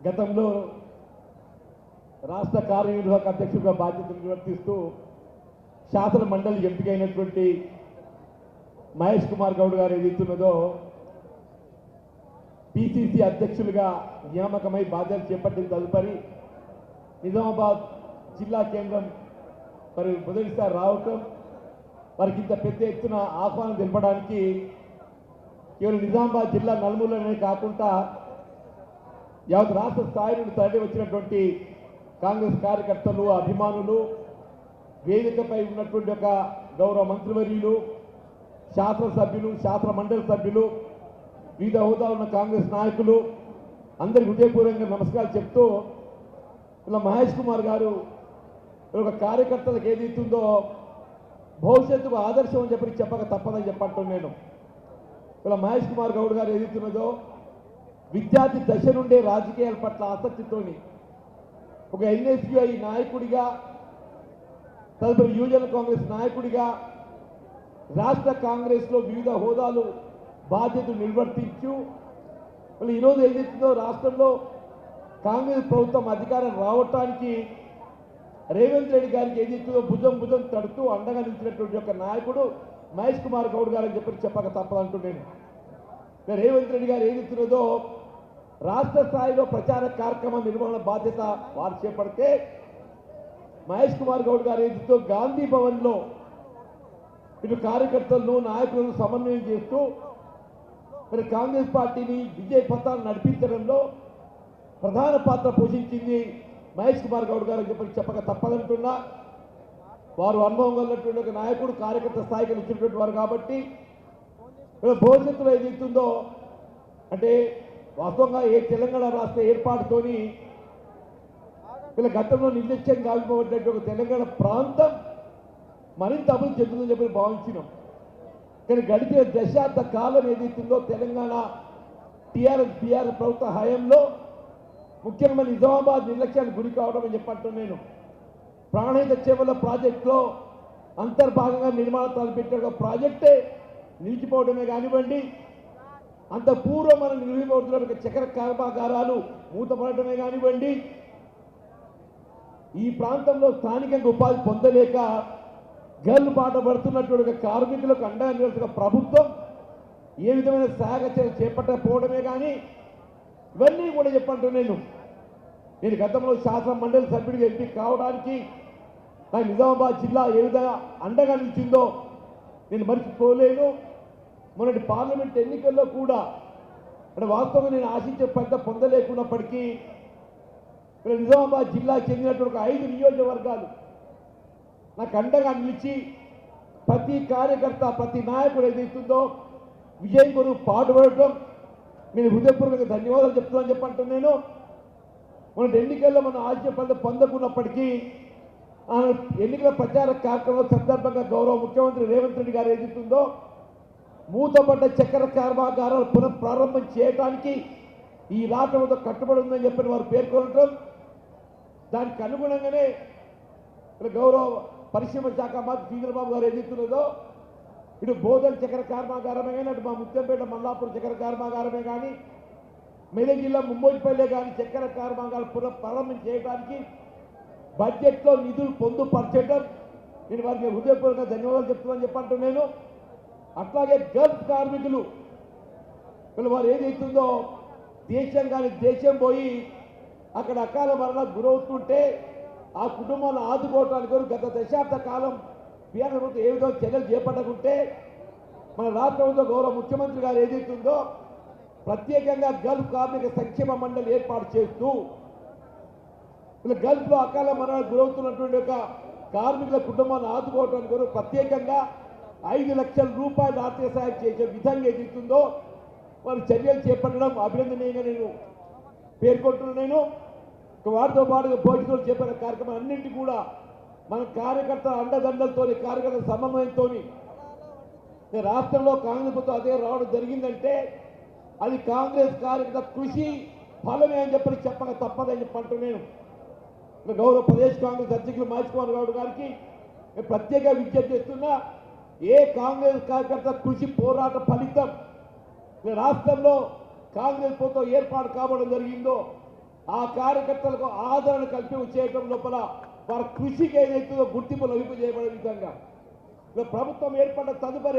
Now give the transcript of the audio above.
గతంలో రాష్ట్ర కార్యనిర్వాహక అధ్యక్షుడిగా బాధ్యతలు నిర్వర్తిస్తూ శాసన మండలి ఎంపికైనటువంటి మహేష్ కుమార్ గౌడ్ గారు ఏదైతున్నదో పిసిసి అధ్యక్షులుగా నియామకమై బాధ్యతలు చేపట్టిన తదుపరి నిజామాబాద్ జిల్లా కేంద్రం మరి మొదటిసారి రావటం వారికి ఇంత పెద్ద ఎత్తున ఆహ్వానం తెలపడానికి కేవలం నిజామాబాద్ జిల్లా నలుమూలనే కాకుండా యావత్ రాష్ట్ర స్థాయి నుండి తరలి వచ్చినటువంటి కాంగ్రెస్ కార్యకర్తలు అభిమానులు వేదికపై ఉన్నటువంటి ఒక గౌరవ మంత్రివర్యులు శాసనసభ్యులు శాసన మండలి సభ్యులు వివిధ హోదా ఉన్న కాంగ్రెస్ నాయకులు అందరి హృదయపూర్వకంగా నమస్కారాలు చెప్తూ ఇలా మహేష్ కుమార్ గారు ఒక కార్యకర్తలకు ఏదైతుందో భవిష్యత్తుకు ఆదర్శం అని చెప్పి చెప్పక తప్పదని చెప్పట్టు నేను. ఇలా మహేష్ కుమార్ గౌడ్ గారు ఏదైతున్నదో విద్యార్థి దశ నుండే రాజకీయాల పట్ల ఆసక్తితోని ఒక ఎన్ఎస్యుఐ నాయకుడిగా తదుపరి యువజన కాంగ్రెస్ నాయకుడిగా రాష్ట్ర కాంగ్రెస్లో వివిధ హోదాలు బాధ్యతలు నిర్వర్తించు. మళ్ళీ ఈరోజు ఏదైతుందో రాష్ట్రంలో కాంగ్రెస్ ప్రభుత్వం అధికారం రావటానికి రేవంత్ రెడ్డి గారికి ఏదైతుందో భుజం భుజం తడుతూ అండగా నిలిచినటువంటి ఒక నాయకుడు మహేష్ కుమార్ గౌడ్ గారు అని చెప్పి చెప్పక తప్పదంటూ నేను ఇక రేవంత్ రెడ్డి గారు ఏదైతున్నదో రాష్ట్ర స్థాయిలో ప్రచార కార్యక్రమ నిర్వహణ బాధ్యత వారు చేపడితే మహేష్ కుమార్ గౌడ్ గారు ఏదితో గాంధీ భవన్లో ఇటు కార్యకర్తలను నాయకులను సమన్వయం చేస్తూ మరి కాంగ్రెస్ పార్టీని విజయ పథాన్ని నడిపించడంలో ప్రధాన పాత్ర పోషించింది మహేష్ కుమార్ గౌడ్ గారు అని చెప్పి చెప్పక తప్పదంటున్నా. వారు అనుభవం కలిగినటువంటి ఒక నాయకుడు కార్యకర్త స్థాయికి వచ్చినటువంటి వారు కాబట్టి భవిష్యత్తులో ఏదైతుందో అంటే వాస్తవంగా ఏ తెలంగాణ రాష్ట్ర ఏర్పాటుతోని వీళ్ళ గతంలో నిర్లక్ష్యం కాల్పబడినటువంటి ఒక తెలంగాణ ప్రాంతం మరింత అభివృద్ధి చెందుతుందని చెప్పి భావించినాం. కానీ గడిచిన దశాబ్ద కాలం ఏదైతుందో తెలంగాణ టీఆర్ఎస్ బీఆర్ఎస్ ప్రభుత్వ హయాంలో ముఖ్యంగా నిజామాబాద్ నిర్లక్ష్యానికి గురి కావడం అని చెప్పంటూ నేను. ప్రాణహిత చేపల ప్రాజెక్టులో అంతర్భాగంగా నిర్మాణ తలపెట్టిన ఒక ప్రాజెక్టే నిలిచిపోవడమే కానివ్వండి. అంత పూర్వం మనం నిలిచిపోతున్న ఒక చక్కెర కర్మాగారాలు మూతపడటమే కానివ్వండి. ఈ ప్రాంతంలో స్థానికంగా ఉపాధి పొందలేక గల్లు బాట పడుతున్నటువంటి కార్మికులకు అండగా నిలుస్తున్న ప్రభుత్వం ఏ విధమైన సహాయక చర్య చేపట్టకపోవడమే కానీ ఇవన్నీ కూడా చెప్పంటూ నేను. నేను గతంలో శాసన మండలి సభ్యుడిగా ఎంపిక కావడానికి నాకు నిజామాబాద్ జిల్లా ఏ విధంగా అండగా నిలిచిందో నేను మర్చిపోలేను. మొన్నటి పార్లమెంట్ ఎన్నికల్లో కూడా అంటే వాస్తవంగా నేను ఆశించే పెద్ద పొందలేకున్నప్పటికీ ఇక్కడ నిజామాబాద్ జిల్లాకు చెందినటువంటి ఒక ఐదు నియోజకవర్గాలు నాకు అండగా నిలిచి ప్రతి కార్యకర్త ప్రతి నాయకుడు ఏదైతుందో విజయం కొరకు పాటుపడటం నేను హృదయపూర్వక ధన్యవాదాలు చెప్తున్నాను చెప్పంటూ నేను మన ఎన్నికల్లో మనం ఆశయ ఫలితం పొందకున్నప్పటికీ ఎన్నికల ప్రచార కార్యక్రమం సందర్భంగా గౌరవ ముఖ్యమంత్రి రేవంత్ రెడ్డి గారు ఏదైతుందో మూతపడ్డ చక్కెర కర్మాగారాలు పునః ప్రారంభం చేయడానికి ఈ రాష్ట్రంతో కట్టుబడి ఉందని చెప్పిన వారు పేర్కొనటం దానికి అనుగుణంగానే ఇక్కడ గౌరవ పరిశ్రమ శాఖ మంత్రి శ్రీధరబాబు గారు ఏదైతున్నదో ఇటు బోధన చక్కెర కర్మాగారమే కానీ అటు మా ముత్యంపేట మల్లాపూర్ చక్కెర కర్మాగారమే కానీ మెదక్ జిల్లా ముంబోజిపల్లె కానీ చక్కెర కర్మాగారాలు పునః ప్రారంభం చేయడానికి బడ్జెట్లో నిధులు పొందుపరచడం. నేను వారికి హృదయపూర్వక ధన్యవాదాలు చెప్తున్నాను చెప్పంటూ నేను. అట్లాగే గల్ఫ్ కార్మికులు వీళ్ళు వారు ఏదైతుందో దేశం కానీ దేశం పోయి అక్కడ అకాల మరణాలు గురవుతుంటే ఆ కుటుంబాలను ఆదుకోవటానికి గత దశాబ్ద కాలం బీఆర్ ప్రభుత్వం ఏ విధంగా చర్యలు చేపట్టకుంటే మన రాష్ట్ర ప్రభుత్వ గౌరవ ముఖ్యమంత్రి గారు ఏదైతుందో ప్రత్యేకంగా గల్ఫ్ కార్మిక సంక్షేమ మండలి ఏర్పాటు చేస్తూ ఇలా గల్ఫ్లో అకాల మరణాలు గురవుతున్నటువంటి ఒక కార్మికుల కుటుంబాన్ని ఆదుకోవడానికి కొరకు ప్రత్యేకంగా ఐదు లక్షల రూపాయలు ఆర్థిక సహాయం చేసే విధంగా ఏదైతుందో వారి చర్యలు చేపట్టడం అభినందనీయంగా నేను పేర్కొంటున్నాను. నేను వారితో పాటుగా భోజనాలు చేపట్టిన కార్యక్రమం అన్నింటి కూడా మన కార్యకర్త అండదండలతోని కార్యకర్తల సమన్వయంతో రాష్ట్రంలో కాంగ్రెస్ ప్రభుత్వం అదే రావడం జరిగిందంటే అది కాంగ్రెస్ కార్యకర్త కృషి ఫలమే అని చెప్పని చెప్పక తప్పదని చెప్పంటూ నేను. గౌరవ ప్రదేశ్ కాంగ్రెస్ అధ్యక్షులు మహేష్ కుమార్ గౌడ్ గారికి నేను ప్రత్యేక విజ్ఞప్తి చేస్తున్నా ఏ కాంగ్రెస్ కార్యకర్త కృషి పోరాట ఫలితం రాష్ట్రంలో కాంగ్రెస్ ప్రభుత్వం ఏర్పాటు కావడం జరిగిందో ఆ కార్యకర్తలకు ఆదరణ కల్పి లోపల వారి కృషికి ఏదైతుందో గుర్తింపు లభింపజేయబడే విధంగా. ప్రభుత్వం ఏర్పడిన తదుపరి